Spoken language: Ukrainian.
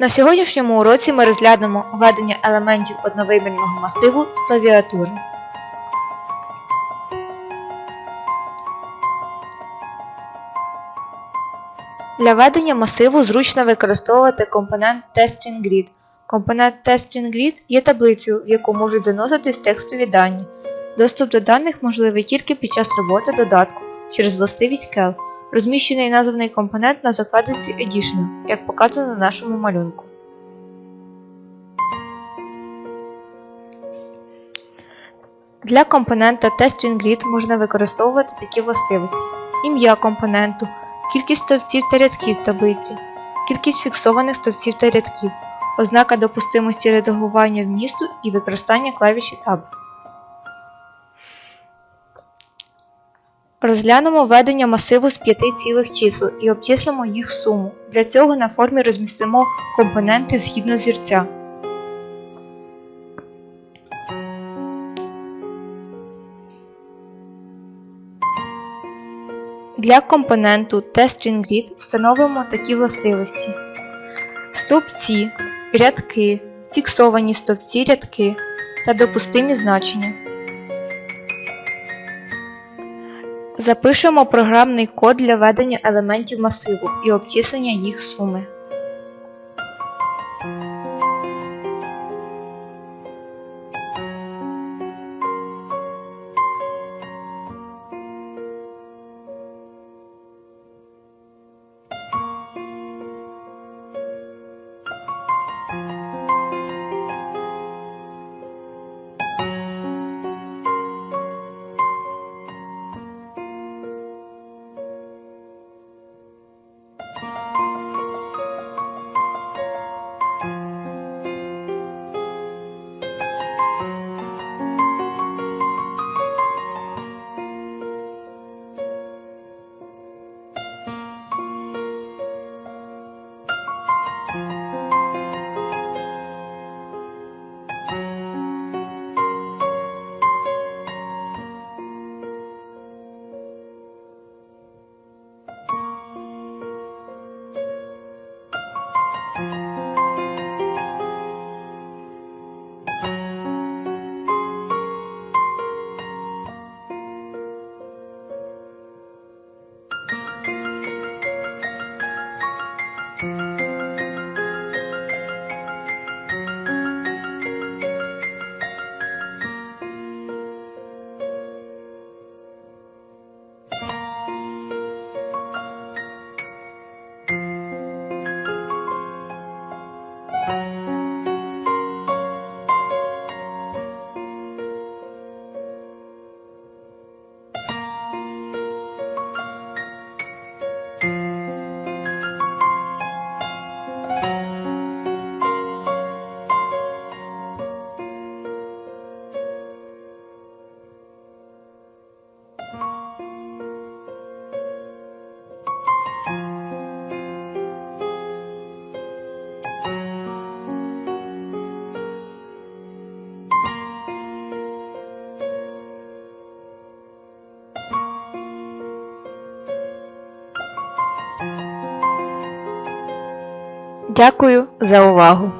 На сьогоднішньому уроці ми розглянемо введення елементів одновимірного масиву з клавіатури. Для ведення масиву зручно використовувати компонент TestStringGrid. Компонент TestStringGrid є таблицею, в яку можуть заноситись текстові дані. Доступ до даних можливий тільки під час роботи додатку через властивість CAL. Розміщений названий компонент на закладинці Additional, як показано на нашому малюнку. Для компонента TestStringGrid можна використовувати такі властивості: ім'я компоненту, кількість стовпців та рядків в таблиці, кількість фіксованих стовпців та рядків, ознака допустимості редагування вмісту і використання клавіші Tab. Розглянемо введення масиву з п'яти цілих чисел і обчислимо їх суму. Для цього на формі розмістимо компоненти згідно зірця. Для компоненту TestStringGrid встановимо такі властивості: стовпці, рядки, фіксовані стовпці рядки та допустимі значення. Запишемо програмний код для ведення елементів масиву і обчислення їх суми. Дякую за увагу!